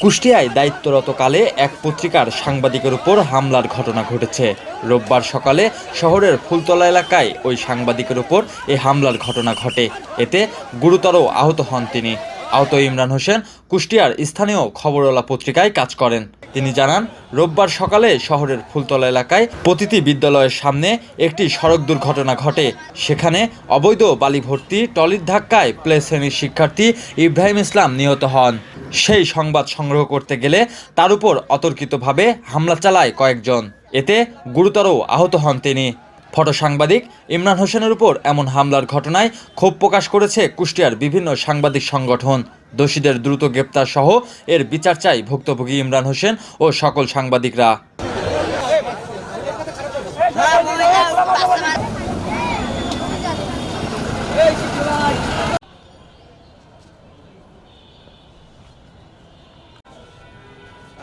কুষ্টিয়ায় দায়িত্বরতকালে এক পত্রিকার সাংবাদিকের উপর হামলার ঘটনা ঘটেছে। রোববার সকালে শহরের ফুলতলা এলাকায় ওই সাংবাদিকের উপর এই হামলার ঘটনা ঘটে। এতে গুরুতর আহত হন তিনি। আহত ইমরান হোসেন কুষ্টিয়ার স্থানীয় খবরওয়ালা পত্রিকায় কাজ করেন। তিনি জানান, রোববার সকালে শহরের ফুলতলা এলাকায় প্রতিটি বিদ্যালয়ের সামনে একটি সড়ক দুর্ঘটনা ঘটে। সেখানে অবৈধ বালি ভর্তি টলির ধাক্কায় প্লে শ্রেণির শিক্ষার্থী ইব্রাহিম ইসলাম নিহত হন। সেই সংবাদ সংগ্রহ করতে গেলে তার উপর অতর্কিতভাবে হামলা চালায় কয়েকজন এতে গুরুতর আহত হন তিনি ফটো সাংবাদিক ইমরান হোসেনের উপর এমন হামলার ঘটনায় ক্ষোভ প্রকাশ করেছে কুষ্টিয়ার বিভিন্ন সাংবাদিক সংগঠন দোষীদের দ্রুত গ্রেপ্তার সহ এর বিচার চাই ভুক্তভোগী ইমরান হোসেন ও সকল সাংবাদিকরা